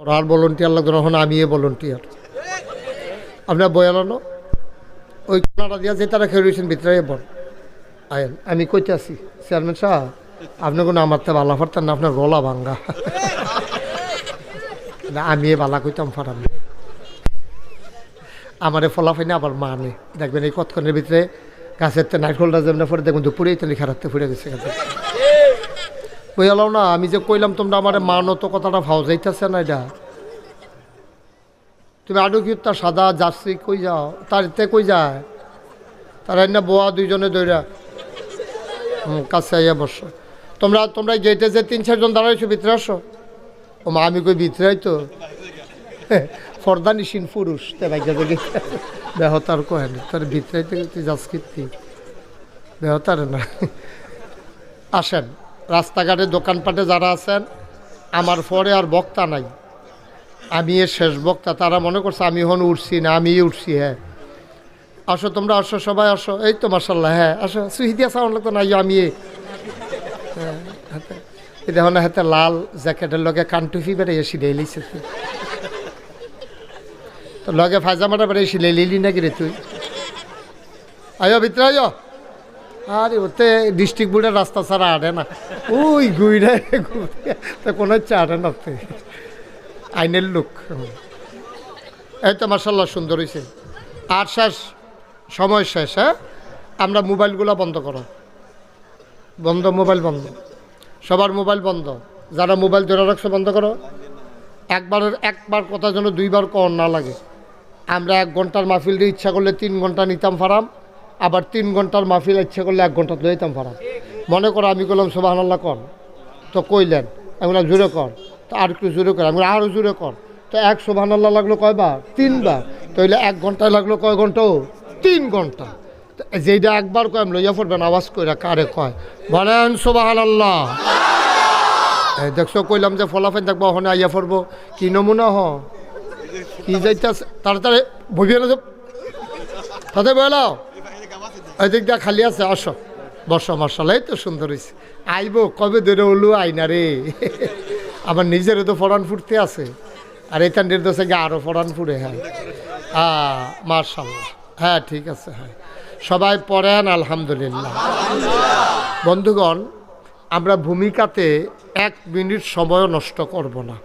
আর volunteer লাগতো না আমি ভলন্টিয়ার আপনার বয়ালানো ওই কোনাটা দিয়া যে তারা খেয়ে ভিতরে বল আয়েন, আমি কইতে আছি চেয়ারম্যান সাহেব, আপনি কোনো আমার তো বালা ফারতেন না, আপনার গলা ভাঙ্গা। না আমি এ বালা কইতাম ফারাম আমারে ফলাফাইনে আবার মানে দেখবেন এই কতক্ষণের ভিতরে গাছের তো নাইটহোলটা যেমন পরে দেখবেন দুপুরেই তো লিখারাতে ফুটে গেছে গাছে বইয়ালাও না, আমি যে কইলাম তোমরা আমার মানো, তো কথাটা ভাও যাইতেছে না এটা। তুমি আডু কি তার সাদা জার্সি কই যাও? তার এতে কই যায়? তার এনে বোয়া দুইজনে দৈরা হুম, কাছে আইয়া বস। তোমরা তোমরা গেটে যে তিন, চারজন দাঁড়াইছো, ভিতরে আসো। ও মা, আমি কই ভিতরে তো? ফর্দানিসীন পুরুষ, তে ভাগ্য দেখে। বেহতার কহেন তার ভিতরে থেকে তুই যাস কীর্তি বেহতার না। আসেন। রাস্তাঘাটে দোকানপাটে যারা আছেন আমার পরে আর বক্তা নাই। আমি এর শেষ বক্তা তারা মনে করছে আমি হন উঠছি না আমি উঠছি হ্যাঁ। আসো তোমরা আসো সবাই আসো। এই তো মার্শাল্লাহ হ্যাঁ আসো। সুহিদিয়া সাউন্ড লাগতো না আমি হ্যাঁ, না হাতে লাল জ্যাকেটের লগে কানটুফি বেড়ে ডেলিছে তুই তো লগে ফাইজামাটা বেড়ে এসি লিলি নাকি রে তুই? আয়ো ভিতরে আয়ো আরে, ওতে ডিস্ট্রিক্ট বোর্ডের রাস্তা ছাড়া আটে না। ওই গুইরা তো কোনো হচ্ছে আটে না আইনের লোক। এই তো মার্শাল্লাহ সুন্দর হয়েছে আর শেষ, সময় শেষ হ্যাঁ? আমরা মোবাইলগুলো বন্ধ করো। বন্ধ, মোবাইল বন্ধ। সবার মোবাইল বন্ধ। যারা মোবাইল ধরে রাখছে, বন্ধ করো। একবারের, একবার কথা যেন দুইবার কর না লাগে। আমরা এক ঘণ্টার মাহফিল দিয়ে ইচ্ছা করলে তিন ঘণ্টা নিতাম ফারাম। আবার তিন ঘণ্টার মাহফিল ইচ্ছা করলে এক ঘণ্টা লইতাম ফারাম মনে করো আমি করলাম সোবাহ কর। তো কইলেন, আমি বললাম, জোরে কর। তো আর একটু জোরে কর। আমি আরও জোরে কর। তো এক সোবাহ লাগল কয়বার? তিনবার। তাইলে এক ঘন্টায় লাগল কয় ঘণ্টা তিন ঘণ্টা। তো যেইটা একবার কয়, আমি লইয়া পড়বেন, আওয়াজ করে কারে কয়? বলেন সোবাহ আল্লাহ দেখছ, কইলাম যে ফলাফেন দেখব, ওখানে আইয়া পড়ব। কি নমুনা হ? কি যাইতেছে? তাড়াতাড়ি ভবিয়ে তাতে বলাও এদিক দিয়ে খালি আছে, আসো। বর্ষা মশালাই তো সুন্দর হয়েছে আইব, কবে ধরে হলো আইনা রে? আমার নিজেরও তো ফড়ান ফুটতে আছে। আর এই তান্ডের দোষে গিয়ে আরও ফড়ান ফুটে হ্যাঁ? মার্শাল্লাহ হ্যাঁ ঠিক আছে হ্যাঁ। সবাই পড়েন, আলহামদুলিল্লাহ। বন্ধুগণ, আমরা ভূমিকাতে এক মিনিট সময়ও নষ্ট করব না।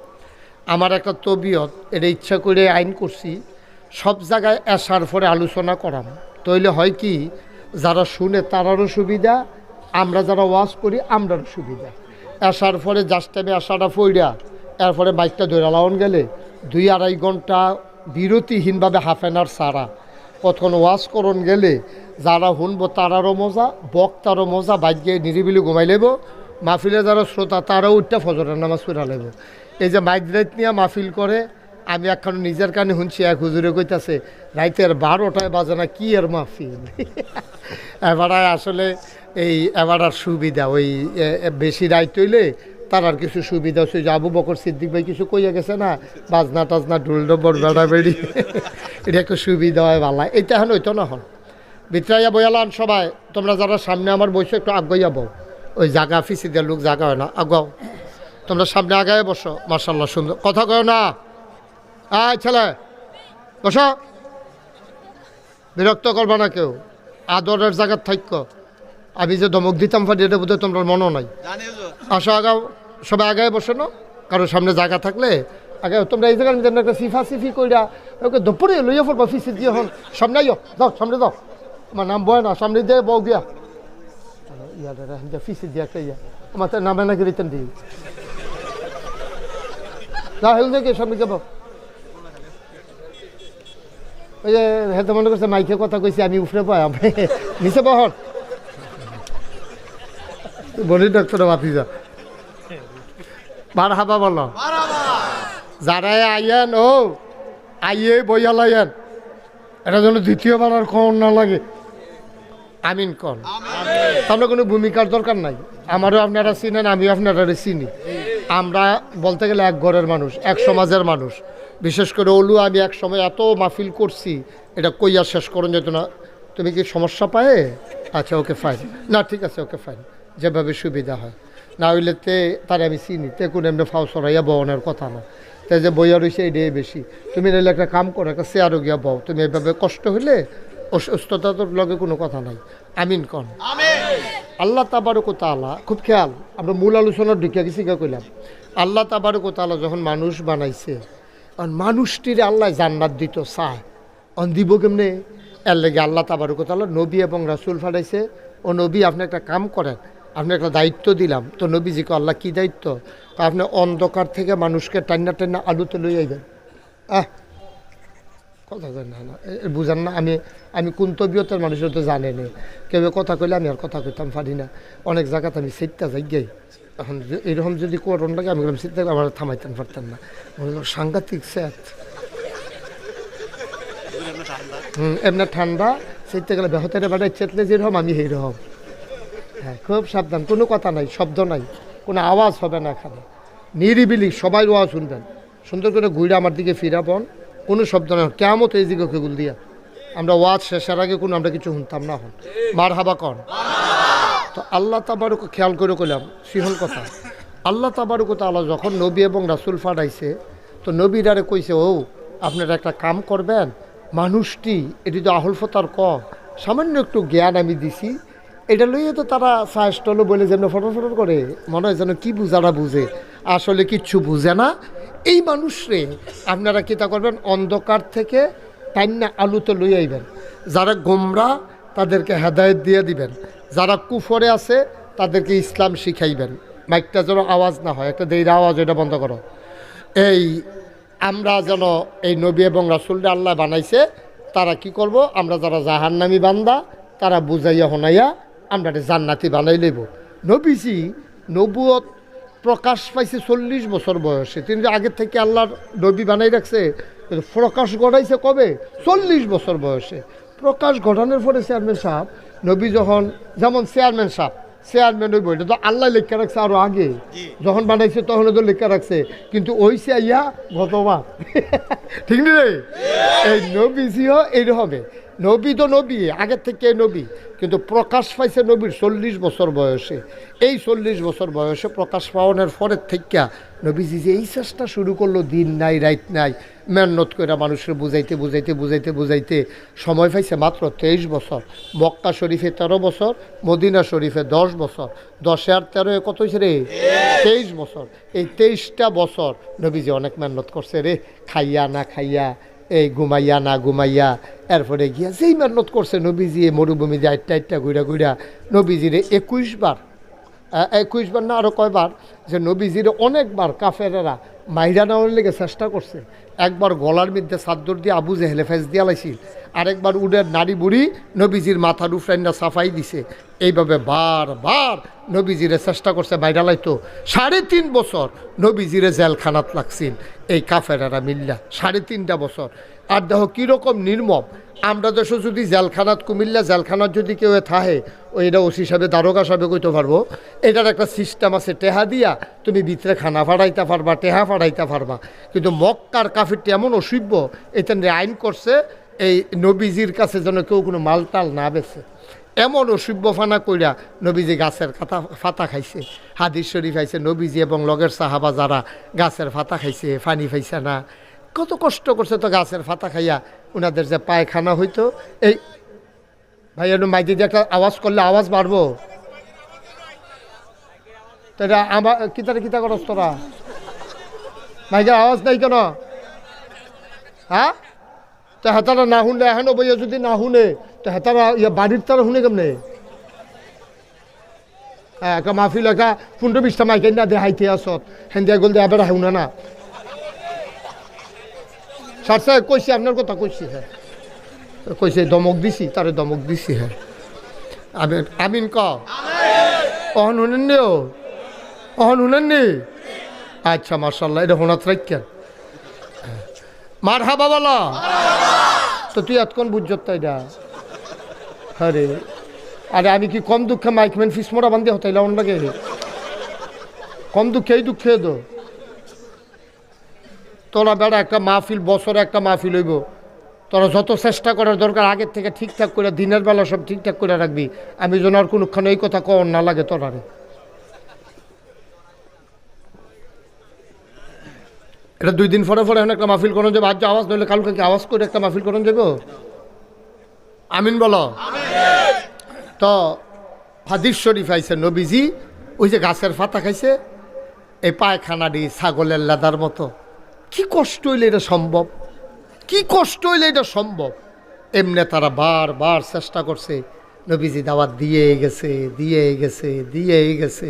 আমার একটা তবিয়ত, এটা ইচ্ছা করে আইন করছি, সব জায়গায় আসার পরে আলোচনা করাম। তইলে হয় কি যারা শুনে তারারও সুবিধা, আমরা যারা ওয়াজ করি, আমরারও সুবিধা। আসার ফলে জাস্ট টাইমে আসাটা ফইরা, এরপরে বাইকটা ধরে লাউন গেলে দুই আড়াই ঘণ্টা বিরতিহীনভাবে হাফ অ্যান আওয়ার সারা কতক্ষণ ওয়াজ করন গেলে যারা শুনব তারারও মজা, বক্তারও মজা, বাইকে নিরিবিলি ঘুমাই লেব। মাহফিলে যারা শ্রোতা, তারাও উঠটা ফজরের নামাজ পড়া লেব। এই যে মাইক রাইত নিয়ে মাহফিল করে আমি এখন নিজের কানে শুনছি, এক হুজুরে কইতাছে, রাইতের বারোটায় বাজে না, কি এর মাহফিল? এবার আসলে এই এবার আর সুবিধা, ওই বেশি রাইত হইলে তার আর কিছু সুবিধা হচ্ছে আবু বকর সিদ্দিক ভাই কিছু কইয়া গেছে না, বাজনা টাজনা, ঢুল ডবর বেড়া বেড়ি এটা একটু সুবিধা হয় ভালো। এটা এখন ওইটা না হন বিত্রাইয়া বইয়ালান সবাই, তোমরা যারা সামনে আমার বসে একটু আগাইয়া বউ ওই জাগা ফিসি দিয়ে লোক জাগা হয় না, আগাও। তোমরা সামনে আগায় বসো মার্শাল্লাহ সুন্দর। কথা কয় না? আয় ছেলে। বসো। বিরক্ত করবা না কেউ। আদরের জায়গার থাক্য আমি যে ধমক দিতাম ফাটি এটা বোধহয় তোমরা মনও নাই। আসো আগাও। সবাই আগায় বসে না। কারও সামনে জায়গা থাকলে আগে তোমরা এই জায়গার মধ্যে একটা সিফা সিফি কইরা ওকে দুপুরে লইয়া পড়বা ফিসি দিয়ে হন সামনে আইও। যাও সামনে যাও। আমার নাম বয় না সামনে দিয়ে বউ গিয়া। ইয়া দাদা ফিসি দিয়া একটা ইয়া। আমার তো নামে নাকি রিটার্ন দিই। যা হেল দেখে সামনে যাব। ওই যে হেতে মনে করছে কথা কইছি আমি উফরে পাই নিচে বহর বলি ডক্টর যা। বার হাবা বলো। যারাই আইয়েন ও আইয়ে বইয়া লাইয়েন এটা যেন দ্বিতীয়বার আর কম না লাগে আমিন কন তাহলে কোনো ভূমিকার দরকার নাই। আমারও আপনারা চিনেন, আমিও আপনারা চিনি। আমরা বলতে গেলে এক ঘরের মানুষ, এক সমাজের মানুষ। বিশেষ করে ওলু আমি এক সময় এত মাহফিল করছি এটা কইয়া শেষ করুন যেত না। তুমি কি সমস্যা পায়ে? আচ্ছা ওকে ফাইন না ঠিক আছে ওকে ফাইন যেভাবে সুবিধা হয়। না হইলে তে তার আমি চিনি। তে কোন এমনি ফাও সরাইয়া বহনের কথা না। তাই যে বইয়া রয়েছে এটাই বেশি। তুমি নাহলে একটা কাম করো একটা চেয়ারও গিয়া বও। তুমি এভাবে কষ্ট হইলে অসুস্থতার লগে কোনো কথা নাই। আমিন কন। আল্লাহ তাবারক তালা খুব খেয়াল আমরা মূল আলোচনার ঢুকে গেছি কইলাম। আল্লাহ তাবারক তালা যখন মানুষ বানাইছে আর মানুষটির আল্লাহ জান্নাত দিত, চায়। অন দিব কেমনে? এর লেগে আল্লাহ তাবারক তালা নবী এবং রাসুল ফাটাইছে ও নবী, আপনি একটা কাম করেন, আপনি একটা দায়িত্ব দিলাম। তো নবীজিকে আল্লাহ কি দায়িত্ব? আপনি অন্ধকার থেকে মানুষকে টান্না টান্না আলুতে লই আইবেন। আহ! কথা না না। বুঝান না, আমি আমি কোন তবিয়তের মানুষের তো জানে নে। কেউ কথা কইলে আমি আর কথা কইতাম পারি না। অনেক জায়গাতে আমি সেটটা যাই এখন এরকম যদি করোন লাগে, আমি বললাম সেটা আমার থামাইতেন, পারতেন না। সাংঘাতিক স্যাত হুম, এমনি ঠান্ডা সেটতে গেলে বেহতের বেড়ায় চেতলে যেরকম, আমি সেইরকম। হ্যাঁ খুব সাবধান, কোনো কথা নাই, শব্দ নাই, কোনো আওয়াজ হবে না এখানে। নিরিবিলি, সবাই আওয়াজ শুনবেন। সুন্দর করে ঘুরে আমার দিকে ফিরাবন, কোনো শব্দ নাই। কেমন এই দিকে কেগুল দিয়া। আমরা ওয়াজ শেষের আগে কোনো, আমরা কিছু শুনতাম না হন মার হাবা কন। তো আল্লাহ তাবারুক খেয়াল করে কইলাম, সিহল কথা। আল্লাহ তাবারুক তাআলা যখন নবী এবং রাসুল ফাটাইছে তো নবীরারে কইছে, ও, আপনারা একটা কাম করবেন, মানুষটি, এটি তো আহল ফতার কম সামান্য একটু জ্ঞান আমি দিছি, এটা লইয়ে তো তারা সাহসটলো বলে যেন ফটো ফটো করে, মনে হয় যেন কি বুঝারা বুঝে, আসলে কিচ্ছু বুঝে না। এই মানুষরে আপনারা কিতা করবেন, অন্ধকার থেকে টাইনা আলুতে লই আইবেন, যারা গোমরা তাদেরকে হেদায়েত দিয়ে দিবেন। যারা কুফরে আছে, তাদেরকে ইসলাম শিখাইবেন। মাইকটা যেন আওয়াজ না হয়, একটা দেইরা আওয়াজ, এটা বন্ধ করো। এই আমরা যেন এই নবী এবং রাসুলটা আল্লাহ বানাইছে, তারা কি করব? আমরা যারা জাহান্নামি বান্দা, তারা বুঝাইয়া হনাইয়া আমরা জান্নাতি বানাই লইব। নবীজি নবুয়ত প্রকাশ পাইছে চল্লিশ বছর বয়সে। তিনি আগের থেকে আল্লাহর নবী বানাই রাখছে প্রকাশ ঘটাইছে কবে? চল্লিশ বছর বয়সে। প্রকাশ ঘটানোর পরে চেয়ারম্যান সাহেব নবী যখন যেমন চেয়ারম্যান সাহেব চেয়ারম্যান ওই বইটা তো আল্লাহ লেখা রাখছে আরও আগে। যখন বানাইছে তখন তো লেখা রাখছে। কিন্তু ওই ইয়া গতবার। ঠিক নেই এই নবীজিও এই হবে নবী তো নবী, আগের থেকে নবী, কিন্তু প্রকাশ পাইছে নবীর চল্লিশ বছর বয়সে। এই চল্লিশ বছর বয়সে প্রকাশ পাওয়ানোর পরের থেকে নবীজি যে এই চেষ্টা শুরু করল, দিন নাই রাইত নাই, মেহনত করে মানুষের বুঝাইতে বুঝাইতে বুঝাইতে বুঝাইতে সময় পাইছে মাত্র তেইশ বছর। মক্কা শরীফে তেরো বছর, মদিনা শরীফে দশ বছর। দশে আর তেরো কত হয়েছে রে? তেইশ বছর। এই তেইশটা বছর নবীজি অনেক মেহনত করছে রে, খাইয়া না খাইয়া। এই ঘুমাইয়া না ঘুমাইয়া, এরপরে গিয়া যেই মেহনত করছে নবীজি, এই মরুভূমিতে আটটা আটটা ঘুরা ঘুরা নবীজিরে একুশ বার একুশ বার না আরও কয়বার যে নবীজিরে অনেকবার কাফেরেরা মাইরা নেওয়ার লেগে চেষ্টা করছে। একবার গলার মধ্যে সাদ্দর দিয়ে আবু জেহেলে ফেস দিয়া আরেকবার উডের নারী বুড়ি নবীজির মাথার উফরাইনা সাফাই দিছে। এইভাবে বারবার নবীজিরে চেষ্টা করছে বাইরা লাইতো সাড়ে তিন বছর নবীজিরে জেলখানাত লাগছিল। এই কাফেরারা মিল্লা, সাড়ে তিনটা বছর। আর দেখো কীরকম নির্মম? আমরা দেশে যদি জেলখানাত কুমিল্লা, জেলখানাত যদি কেউ থাহে ও এটা ওসি হিসাবে দারোগা সাহেবে কইতে পারব। এটার একটা সিস্টেম আছে, টেহা দিয়া তুমি ভিতরে খানা ফাড়াইতে পারবা, টেহা ফাড়াইতে পারবা। কিন্তু মক্কার কাফিরটি এমন অসভ্য এটা আইন করছে এই নবীজির কাছে যেন কেউ কোনো মালটাল না বেছে এমন অসভ্যফানা কইরা নবীজি গাছের খাতা ফাতা খাইছে। হাদিস শরীফ খাইছে নবীজি এবং লগের সাহাবা যারা গাছের ফাতা খাইছে, ফানি খাইছে না। কত কষ্ট করছে তো গাছের ফাতা খাইয়া। ওনাদের যে পায়খানা হইতো, এই ভাই একটু মাইকে দিয়ে একটা আওয়াজ করলে আওয়াজ বাড়বো? তো এটা আমার কিতারে কিতা করস তোরা? মাইকের আওয়াজ নাই কেন? হ্যাঁ? তো হেতারা না শুনলে, এখনও বইয়া যদি না শুনে, তো হেতারা ইয়া বাড়ির তারা শুনে কেমনে? হ্যাঁ একটা মাহফিল, একা পনেরো বিশটা মাইকে না দেখাইতে আসত হেন্দিয়া গল দিয়ে এবার শুনে না। স্যার স্যার কইছি আপনার কথা কইছি হ্যাঁ কইছে দমক দিছি তারে দমক দিছি হ্যাঁ আমিন আমিন ক। অহন শুনেন নি ও অহন শুনেন নি? আচ্ছা মার্শাল্লাহ এটা হোনাত রাখেন মার হাবা বলা। তো তুই এতক্ষণ বুঝছত তাই এটা আরে আরে আমি কি কম দুঃখে মাইকম্যান ফিস মোড়া বান্ধি হতাইলা অন লাগে কম দুঃখে এই দুঃখে তো। তোরা বেড়া একটা মাহফিল, বছরে একটা মাহফিল হইব। তোরা যত চেষ্টা করার দরকার, আগের থেকে ঠিকঠাক করে দিনের বেলা সব ঠিকঠাক করে রাখবি। আমি যেন আর কোনোক্ষণ এই কথা কর না লাগে তোরারে এটা দুই দিন পরে পরে এখন একটা মাহফিল করুন যাবে আজ আওয়াজ, নইলে কালকে কি আওয়াজ করে একটা মাহফিল করুন যাব আমিন বলো। তো হাদিস শরীফ আইছে, নবীজি ওই যে গাছের পাতা খাইছে, এই পায়খানাটি ছাগলের লাদার মতো। কি কষ্ট হইলে এটা সম্ভব? কি কষ্ট হইলে এটা সম্ভব? এমনি তারা বারবার চেষ্টা করছে, নবীজি দাওয়াত দিয়ে গেছে দিয়ে গেছে দিয়ে গেছে।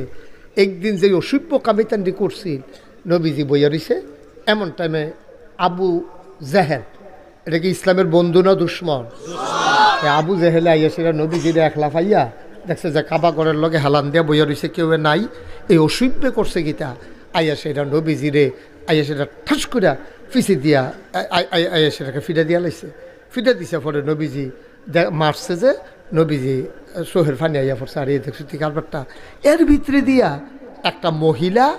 একদিন যে অসভ্য কামিতান্ডি করছিল নবীজি বইয়া রইছে এমন টাইমে আবু জাহেল, এটা কি ইসলামের বন্ধু না দুশ্মন? আবু জেহেলে আইয়া সেটা নবীজিরে একলা পাইয়া দেখছে যে কাবা ঘরের লগে হেলান দিয়া বইয়া রইছে, কেউ নাই। এই অসভ্য করছে গীতা। আইয়া সেটা নবীজিরে, আইয়া সেটা ঠাস করে ফিসি দিয়া আই- আই- আই- আইয়া সেটাকে ফিটা দিয়া লাইছে। ফিটা দিছে পরে নবীজি মারছে যে নবীজি সোহের ফানি আইয়া পড়ছে। আর এই দেখছি কারবারটা এর ভিতরে দিয়া একটা মহিলা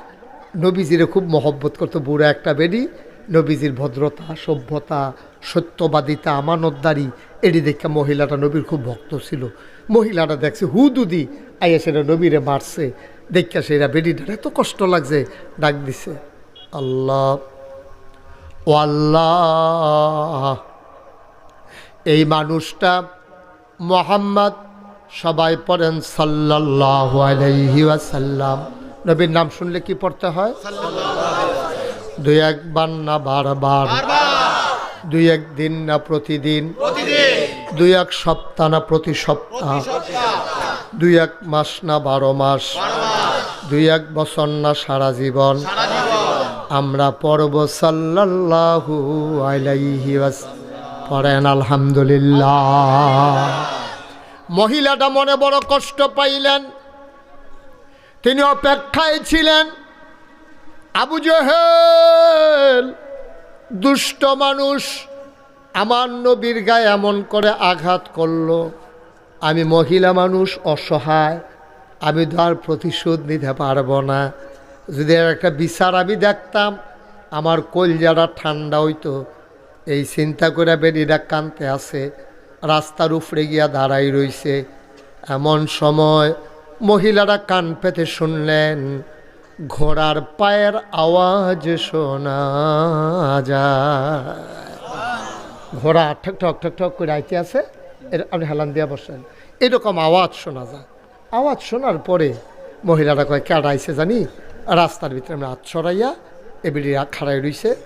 নবীজিরে খুব মহব্বত করতো, বুড়া একটা বেডি, নবীজির ভদ্রতা, সভ্যতা, সত্যবাদিতা, আমানতদারি এটি দেখে মহিলাটা নবীর খুব ভক্ত ছিল। মহিলাটা দেখছে, হু হুদুদি আইয়া সেটা নবীরে মারছে দেখা সেটা বেডিটার এত কষ্ট লাগছে ডাক দিছে। আল্লাহ, ও আল্লাহ, এই মানুষটা মোহাম্মদ সবাই পড়েন সাল্লাহ আলাইহি ওয়াসাল্লাম। নবীর নাম শুনলে কি পড়তে হয়? দুই একবার না বারবার। দুই এক দিন না প্রতিদিন। দুই এক সপ্তাহ না প্রতি সপ্তাহ। দুই এক মাস না বারো মাস। দুই এক বছর না সারা জীবন। আমরা পড়ব ওয়াস- পড়েন আলহামদুলিল্লাহ। মহিলাটা মনে বড় কষ্ট পাইলেন। তিনি অপেক্ষায় ছিলেন। আবু জহেল, দুষ্ট মানুষ, আমার নবীর গায়ে এমন করে আঘাত করল। আমি মহিলা মানুষ, অসহায়। আমি তো আর প্রতিশোধ নিতে পারব না। যদি একটা বিচার আমি দেখতাম, আমার কলজাটা ঠান্ডা হইতো। এই চিন্তা করে বেরিটা কানতে আছে রাস্তার উপরে গিয়া দাঁড়াই রইছে। এমন সময় মহিলারা কান পেতে শুনলেন, ঘোড়ার পায়ের আওয়াজ শোনা যায়। ঘোড়া ঠক ঠক ঠক ঠক করে আইতে আছে আপনি হেলান দিয়া বসেন। এরকম আওয়াজ শোনা যায়। আওয়াজ শোনার পরে মহিলারা কয় কেডা আইছে জানি? রাস্তার ভিতরে আমরা হাত ছড়াইয়া এবিডি খাড়াই রইছে।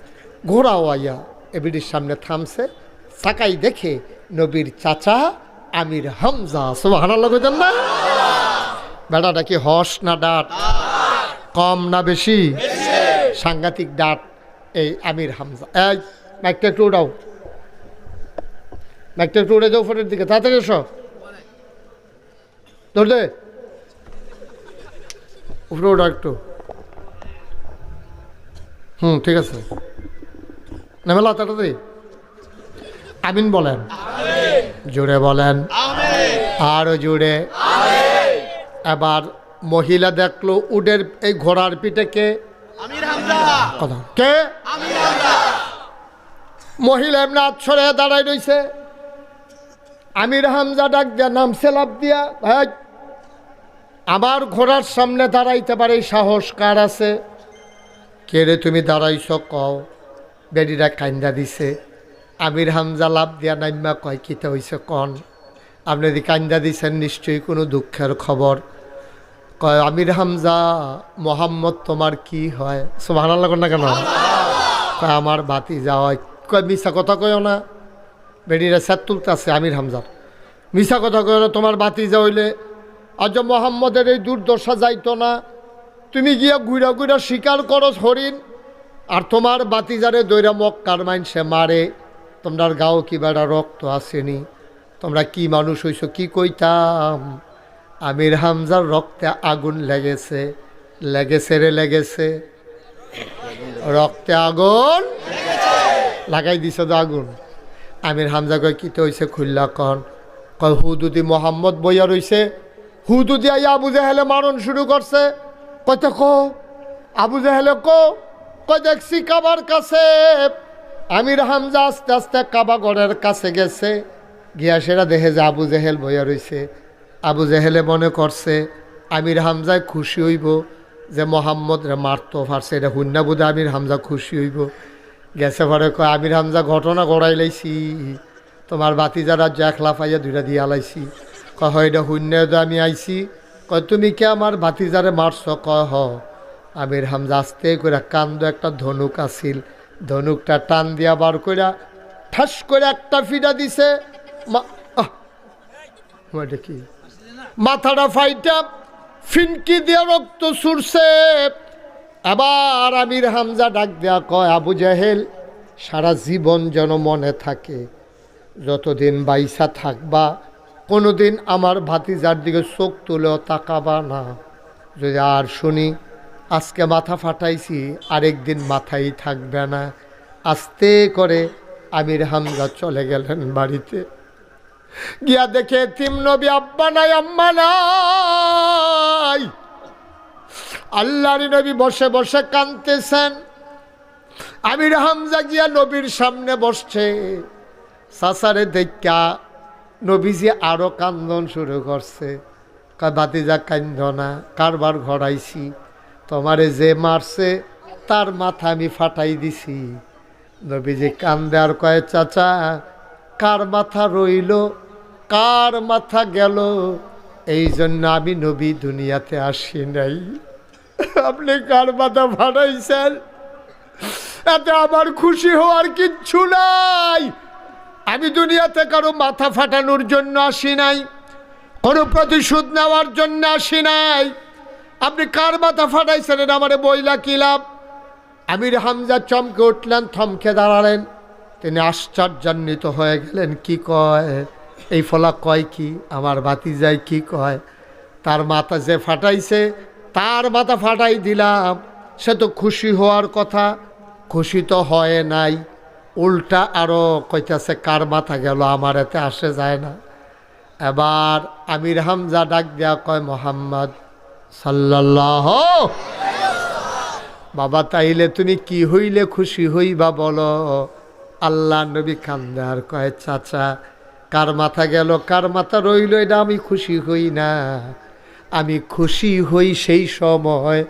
ঘোড়াও আইয়া এবিডির সামনে থামছে। চাকাই দেখে নবীর চাচা আমির হামজা সোহানা লাগতেন না? বেড়াটা কি হস না ডাট? কম না বেশি? সাংঘাতিক ডাট এই আমির হামজা। এই মাইকটা একটু উড়াও মাইকটা একটু উড়ে যাও ফোনের দিকে। তাড়াতাড়ি এসো। ধরলে উপরে ওটা একটু। হুম ঠিক আছে। নেমেলা তাড়াতাড়ি। আমিন বলেন। জোরে বলেন। আরও জোরে। এবার মহিলা দেখল উডের এই ঘোড়ার পিঠে কে? মহিলা এমনি আছরে দাঁড়াই রইছে। আমির হামজা ডাক দিয়া নাম সেলাপ দিয়া ভাই। আমার ঘোড়ার সামনে দাঁড়াইতে পারে সাহস কার আছে? কে রে তুমি দাঁড়াইছ কও? বেডিরা কান্দা দিছে। আমির হামজা লাভ দিয়া নাইমা কয় কিতে হইছে কন? আপনি যদি কান্দা দিছেন, নিশ্চয়ই কোনো দুঃখের খবর। কয়, আমির হামজা, মোহাম্মদ, তোমার কি হয়? সব ভালো না কেন? কয়, আমার বাতি যাওয়া কয় মিশা কথা কয়ও না। বেডিরা স্যার তুলতেছে আমির হামজার। মিশা কথা কয়ও না, তোমার বাতি যা হইলে আজ মোহাম্মদের এই দুর্দশা যাইতো না। তুমি গিয়া ঘুরা ঘুরা শিকার করো হরিণ, আর তোমার বাতিজারে দৈরা মক্কার মাইনসে মারে। তোমরার গাও কি বেড়া রক্ত আসেনি। তোমরা কি মানুষ হইছো? কি কইতাম? আমির হামজার রক্তে আগুন লেগেছে। লেগেছে রে, লেগেছে। রক্তে আগুন? লাগাই দিছ তো আগুন। আমির হামজা কয় কিতে হইছে খুল্লা কন? কয়, হুদুদি মোহাম্মদ বইয়া রইছে। হুদুদি আইয়া আবু জাহেলে মারণ শুরু করছে। কইতে কো? আবু জাহেলে কো? কয়, দেখছি কাবার কাছে। আমির হামজা আস্তে আস্তে কাবা গড়ের কাছে গেছে। গিয়া সেরা যে আবু জেহেল বইয়া রইছে। আবু জেহেলে মনে করছে, আমির হামজায় খুশি হইব যে মোহাম্মদ মারতো ফারছে, এটা হুন্না বোধ আমির হামজা খুশি হইব। গেছে পরে কয়, আমির হামজা ঘটনা গড়াই লাইছি তোমার বাতি যারা জ্যাক লাফাইয়া দুইটা দিয়া লাইছি। কয়, হয় এটা শূন্য আমি আইছি। কয়, তুমি কে আমার ভাতিজারে মারছ? কয়, হ। আমির হামজা আস্তে করে কান্দ, একটা ধনুক আছিল। ধনুকটা টান দিয়া বার কইরা ঠাস করে একটা ফিডা দিছে। কি? মাথাটা ফাইটা, ফিনকি দিয়ে রক্ত সুরছে আবার আমির হামজা ডাক দেয়া কয়, আবু জাহেল, সারা জীবন যেন মনে থাকে, যতদিন বাইসা থাকবা, কোনোদিন আমার ভাতিজার দিকে চোখ তুলেও তাকাবা না। যদি আর শুনি, আজকে মাথা ফাটাইছি, আরেকদিন মাথাই থাকবে না। আস্তে করে আমির হামজা চলে গেলেন বাড়িতে। গিয়া দেখে তিম নবী, আব্বা নাই, আম্মা নাই। আল্লাহর নবী বসে বসে কানতেছেন আমির হামজা গিয়া নবীর সামনে বসছে। সাসারে দেখা নবীজি আরও কান্দন শুরু করছে। বাতিজা কান্দ না, কারবার ঘরাইছি তোমারে যে মারছে, তার মাথা আমি ফাটাই দিছি। নবীজি কান্দে আর কয়ে, চাচা কার মাথা রইল, কার মাথা গেল? এই জন্য আমি নবী দুনিয়াতে আসি নাই। আপনি কার মাথা ফাটাইছেন? এতে আমার খুশি হওয়ার কিচ্ছু নাই। আমি দুনিয়াতে কারও মাথা ফাটানোর জন্য আসি নাই, কোনো প্রতিশোধ নেওয়ার জন্য আসি নাই। আপনি কার মাথা ফাটাইছেন? আমার বইলা কি লাভ? আমির হামজা চমকে উঠলেন, থমকে দাঁড়ালেন। তিনি আশ্চর্যান্বিত হয়ে গেলেন, কি কয়? এই ফলা কয় কি? আমার বাতি যায় কি কয়? তার মাথা যে ফাটাইছে, তার মাথা ফাটাই দিলাম। সে তো খুশি হওয়ার কথা। খুশি তো হয় নাই। উল্টা আরও কইতাছে, কার মাথা গেল? আমার এতে আসে যায় না। এবার আমির হামজা ডাক দেয়া কয়, মোহাম্মদ সাল্লাল্লাহ বাবা তাইলে তুমি কি হইলে খুশি হইবা বলো? আল্লাহ নবী কান্দে আর কয়, চাচা, কার মাথা গেল? কার মাথা রইল? এটা আমি খুশি হই না। আমি খুশি হই সেই সময়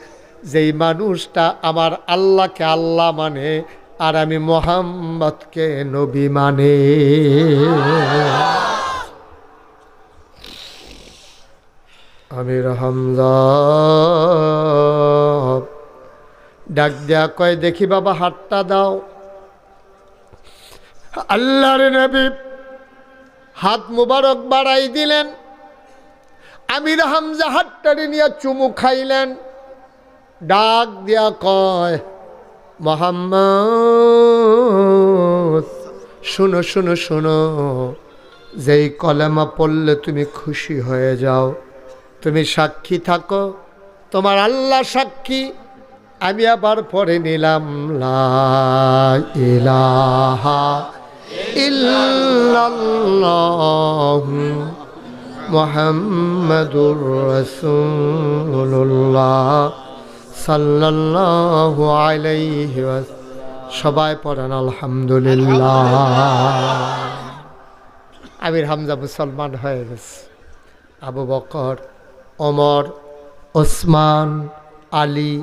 যেই মানুষটা আমার আল্লাহকে আল্লাহ মানে আর আমি মোহাম্মদকে নবী মানে। আমির হামজা ডাক দেয়া কয়, দেখি বাবা হাতটা দাও। আল্লাহর নবী হাত মুবারক বাড়াই দিলেন। আমির হামজা হাতটারে নিয়ে চুমু খাইলেন। ডাক দিয়া কয়, মোহাম্মদ, শুনো শুনো শুনো, যেই কলেমা পড়লে তুমি খুশি হয়ে যাও, তুমি সাক্ষী থাকো, তোমার আল্লাহ সাক্ষী, আমি আবার পরে নিলাম লা ইলাহা সবাই পড়েন আলহামদুলিল্লাহ। আমির হামজা মুসলমান হয়ে গেছে। আবু বকর, ওমর, ওসমান, আলী,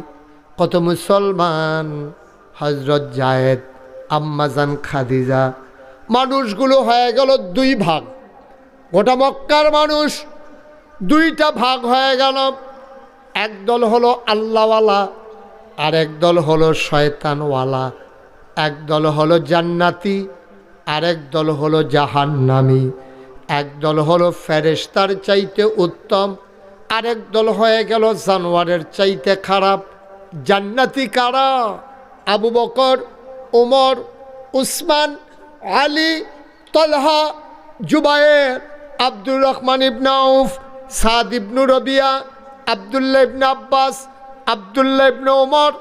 কত মুসলমান হজরত জায়েদ আম্মাজান খাদিজা মানুষগুলো হয়ে গেল দুই ভাগ। গোটা মক্কার মানুষ দুইটা ভাগ হয়ে গেল। একদল হলো আল্লাহওয়ালা, আর একদল হলো শয়তানওয়ালা। একদল হলো জান্নাতি আরেক দল হলো জাহান্নামি। একদল হলো ফেরেস্তার চাইতে উত্তম আরেক দল হয়ে গেল জানোয়ারের চাইতে খারাপ। জান্নাতি কারা? আবু বকর ওমর উসমান আলী, তলহা, জুবায়ের, আব্দুর রহমান ইবনাউফ সাদ ইবনু রবিয়া, আবদুল্লাহ ইবনে আব্বাস, আবদুল্লাহ ইবনে ওমর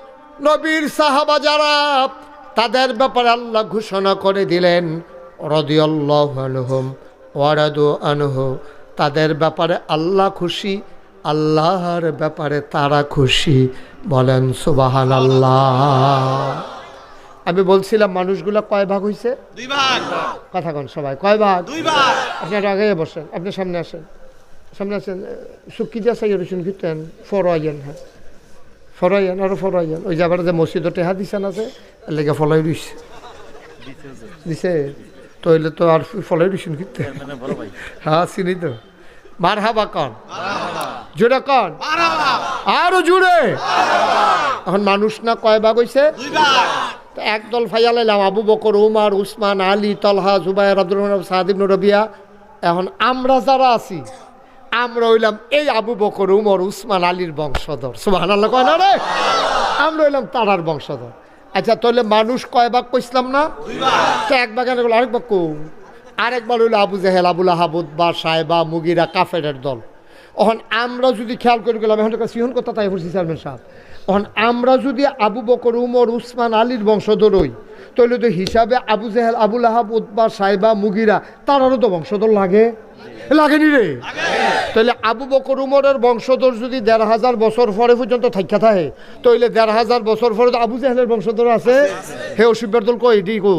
নবীর সাহাবা যারা, তাদের ব্যাপারে আল্লাহ ঘোষণা করে দিলেন, রদিয়াল্লাহ আনহুম ওয়ারাদু আনহু। তাদের ব্যাপারে আল্লাহ খুশি, আল্লাহর ব্যাপারে তারা খুশি। বলেন সুবাহান আল্লাহ আমি বলছিলাম মানুষগুলো কয় ভাগ হয়েছে দুই ভাগ। কথা কন সবাই কয় ভাগ? দুই ভাগ। আপনারা আগে বসেন আপনি সামনে আসেন। সামনে আসেন সুকি যা সাই রসুন কিতেন ফর আইয়েন হ্যাঁ। ফরাইয়ান আরও ফরাইয়ান ওই যাবার যে মসজিদে টেহা দিছেন আছে লেগে ফলাই রইছে। দিছে? তো হইলে তো আর ফলাই রইছেন কিন্তু হ্যাঁ চিনি তো। মার হাবা কন জুড়ে কন। আরও জুড়ে এখন মানুষ না কয় ভাগ হইছে? তো একদল ফাইয়া লাইলাম আবু বকর, উমার, উসমান, আলী, তলহা জুবাইর রহমান সাদিব রবিয়া। এখন আমরা যারা আছি, আমরা হইলাম এই আবু বকর, উমর, উসমান, আলীর বংশধর। সুবাহ কয় না রে? আমরা হইলাম তারার বংশধর। আচ্ছা তাহলে মানুষ কয় ভাগ কইসলাম না? তো এক বাগানে গেল, আরেক ভাগ কৌ আরেকবার হইল আবু জাহেল আবুল আহাবুদ বা সাহেবা, মুগিরা, কাফেরের দল। এখন আমরা যদি খেয়াল করে গেলাম, এখন সিহন কথা তাই বলছি, চেয়ারম্যান সাহেব। আমরা যদি আবু বকর, উমর, উসমান, আলীর বংশধর হই, তাহলে তো হিসাবে আবু জাহেল আবুল আহাব উদ্বা সাহেবা মুগিরা তারারও তো বংশধর লাগে। লাগেনি রে? তাহলে আবু বকর, উমরের বংশধর যদি দেড় হাজার বছর পরে পর্যন্ত থাকা থাকে, তাহলে দেড় হাজার বছর পরে তো আবু জাহেলের বংশধর আছে? হে অসুবিধার দল কই ডি কো?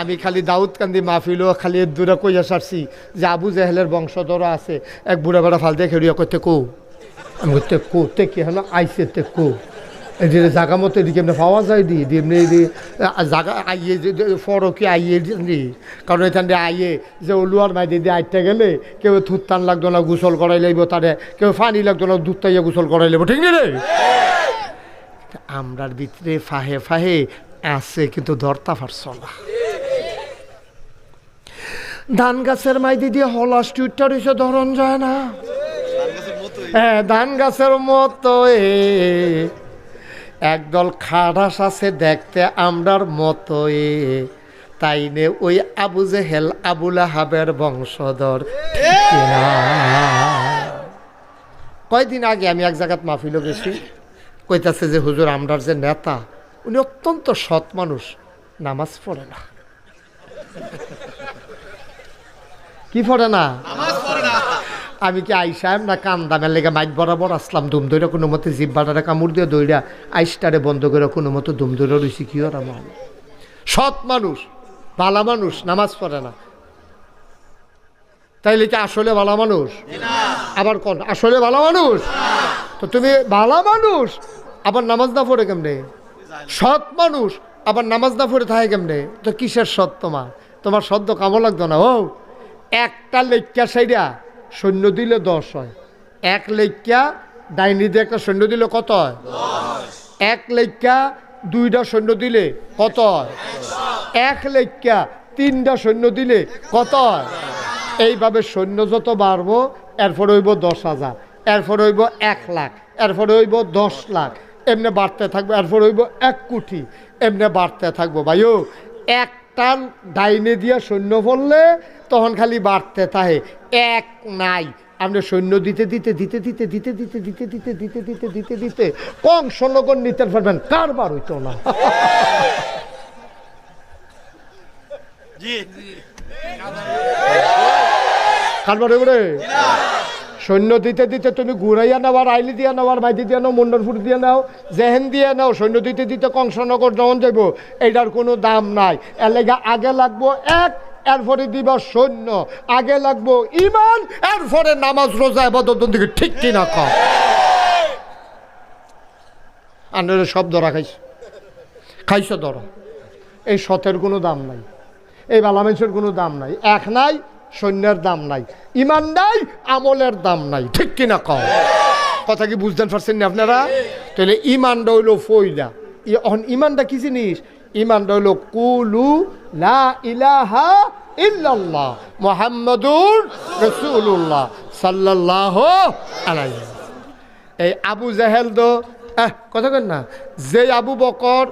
আমি খালি দাউদ কান্দি মাহফিল খালি দূরে কইয়া সারছি যে আবু জাহেলের বংশধর আছে। এক বুড়া বেড়া ফাল দিয়ে খেড়িয়া করতে কো। আমি করতে কো, তে কি হলো? আইসে তে কো। যে জাগা মতো এদিকে এমনি পাওয়া যায় দি এমনি জাগা, আইয়ে ফরকি আইয়ে দি কারণ এখান আইয়ে যে ওলুয়ার মাই দিয়ে আইতে গেলে কেউ থুত্তান লাগতো না, গোসল করাই লাগবো তারে। কেউ ফানি লাগতো না, দুধ তাইয়া গোসল করাই লাগবো ঠিক নেই রে? আমরার ভিতরে ফাহে ফাহে আছে, কিন্তু ধরতা পারছ না। ধান গাছের মাইদি দিয়ে হলাস টুইটটা রয়েছে, ধরন যায় না। ধান গাছের মতো একদল খারাস আছে দেখতে আমরার মতো এ। তাই নে ওই আবু জেহেল আবুল আহাবের বংশধর কয়দিন আগে আমি এক জায়গাত মাহফিল গেছি। কইতাছে যে হুজুর আমরার যে নেতা উনি অত্যন্ত সৎ মানুষ নামাজ পড়ে না। কি পড়ে না। আমি কি আইসাম না কান্দামের লেগে মাইক বরাবর আসলাম? দুম ধরে কোনো মতে জিব্বাটারে কামড় দিয়ে দইরা আইসটারে বন্ধ করে কোনো মতো দুম ধরে রয়েছি কি ওরা সৎ মানুষ, ভালা মানুষ, নামাজ পড়ে না। তাইলে কি আসলে ভালা মানুষ? আবার কোন? আসলে ভালো মানুষ? তো তুমি ভালা মানুষ, আবার নামাজ না পড়ে কেমনে? সৎ মানুষ, আবার নামাজ না পড়ে থাকে কেমনে? তো কিসের সৎ তোমার? তোমার সদ্য কামো লাগতো না, ও। একটা লেখ্যা সাইডা সৈন্য দিলে দশ হয়। এক লেখা ডাইনি দিয়ে একটা সৈন্য দিলে কত হয়? এক লেখা দুইটা সৈন্য দিলে কত হয়? এক লেখ্যা তিনটা সৈন্য দিলে কত হয়? এইভাবে সৈন্য যত বাড়বো, এরপর হইব দশ হাজার, এরপর হইব এক লাখ, এরপর হইব দশ লাখ, এমনি বাড়তে থাকব, এরপর হইব এক কোটি, এমনি বাড়তে থাকব ভাইও। একটা ডাইনে দিয়া সৈন্য পড়লে তখন খালি বাড়তে থাকে এক নাই আপনি সৈন্য দিতে দিতে দিতে দিতে দিতে দিতে দিতে দিতে দিতে দিতে দিতে দিতে কংস নগর নিতে পারবেন কারবার হইতো না কারবার হইব রে সৈন্য দিতে দিতে তুমি ঘুরাইয়া নাও আর আইলি দিয়া নাও আর নাও মন্ডলপুর দিয়ে নাও, জেহেন দিয়ে নাও, সৈন্য দিতে দিতে কংসনগর যখন যাইব। এইটার কোনো দাম নাই। এর লেগে আগে লাগবো এক, এরপরে দিবা সৈন্য। আগে লাগবো ইমান এরপরে নামাজ, রোজা এবাদত দিকে ঠিক কিনা কম আন্ডারে সব ধরা খাইছ। খাইছ ধরা। এই সতের কোনো দাম নাই। এই বালামেশের কোনো দাম নাই। এক নাই সৈন্যের দাম নাই ইমান নাই আমলের দাম নাই ঠিক কিনা কম কথা কি বুঝতেন পারছেন না আপনারা? তাহলে ইমানটা হইল ফইলা অহন ইমানটা কি জিনিস? ইমানটা হইল কুলু লা ইলাহা ইল্লাল্লাহ মুহাম্মাদুর রাসূলুল্লাহ সাল্লাল্লাহু আলাইহি এই আবু জাহেল আহ, কথা কেন না যে আবু বকর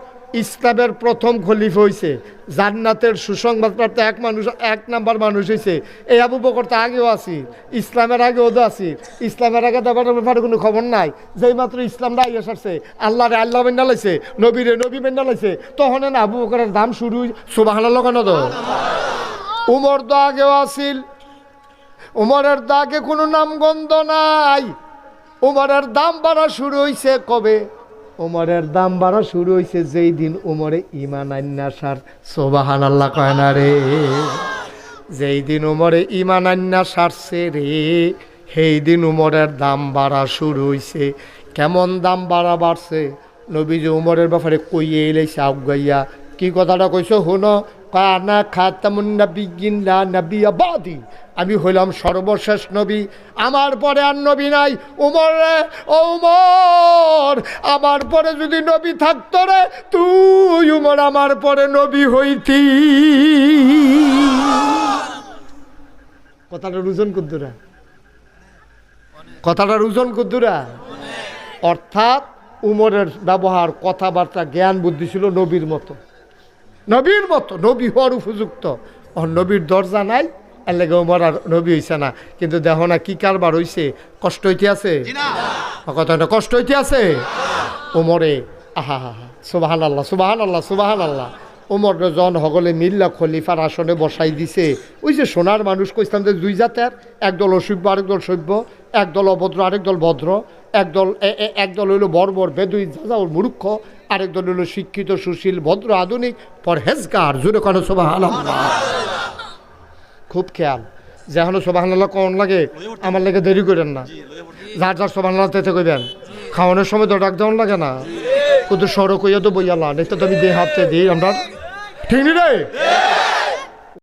ইসলামের প্রথম খলিফ হয়েছে জান্নাতের সুসংবাদপ্রাপ্ত এক মানুষ, এক নাম্বার মানুষ হয়েছে এই আবু বকর তো আগেও আছি। ইসলামের আগেও তো আছি। ইসলামের আগে তো ব্যাপারে কোনো খবর নাই। যেই মাত্র ইসলামটা আইয়া সারছে আল্লাহ রে আল্লাহ বেন্ডা লাইছে নবীরে নবী বেন্ডা লাইছে তখন না আবু বকরের দাম শুরু সুবাহ কেন তো। উমর তো আগেও আছিল। উমরের দাগে কোনো নামগন্ধ নাই। উমরের দাম বাড়া শুরু হয়েছে কবে? উমরের দাম বাড়া শুরু হয়েছে যেই দিন উমরে ইমান আন্না সার সোবাহান আল্লাহ কয় না রে। যেই দিন উমরে ইমান আন্না সারছে রে, সেই দিন উমরের দাম বাড়া শুরু হয়েছে কেমন দাম বাড়া বাড়ছে? নবী যে উমরের ব্যাপারে কইয়ে এলে সাউক গাইয়া কি কথাটা কইছো? হুনো, কানা খাতামুন নবিগিন লা নবিয়া বাদি। আমি হইলাম সর্বশেষ নবী, আমার পরে আর নবী নাই। উমর রে, ও উমর, আমার পরে যদি নবী থাকতো রে, তুই উমর আমার পরে নবী হইতি। কথাটা রুজন কুদ্দুরা। কথাটা রুজন কুদ্দুরা। অর্থাৎ উমরের ব্যবহার, কথাবার্তা, জ্ঞান, বুদ্ধি ছিল নবীর মতো। নবীর মতো, নবী হওয়ার উপযুক্ত। নবীর দরজা নাই উমর আর নবী হইছে না। কিন্তু দেখো না কি কারবার হইছে। কষ্ট হইতে আছে? কথাটা কষ্ট হইতে আছে? উমরে আহা হা হা। সুবাহান আল্লাহ সুবাহান আল্লাহ সুবাহান আল্লাহ উমর জন হগলে মিল্লা খলিফার আসনে বসাই দিছে। ওই যে সোনার মানুষ কইতাম যে দুই জাতের একদল অসভ্য আরেকদল সভ্য একদল অভদ্র আরেকদল ভদ্র একদল একদল হইল বর্বর বেদুই যাও মূর্খ আরেকদল হইল শিক্ষিত সুশীল ভদ্র আধুনিক পরহেজগার। জুড়ে কোনো সুবাহান আল্লাহ খুব খেয়াল। যেখানে সোবাহান্লাহ কন লাগে, আমার লাগে দেরি করেন না। যার যার সোবাহান্লাহ তেতে কইবেন। খাওয়ানোর সময় তো ডাক দেওয়ান লাগে না। কিন্তু সড়ক হইয়া তো বইয়ালা নেই তো আমি দিয়ে হাতে দিই, আমরা ঠিক নি রে?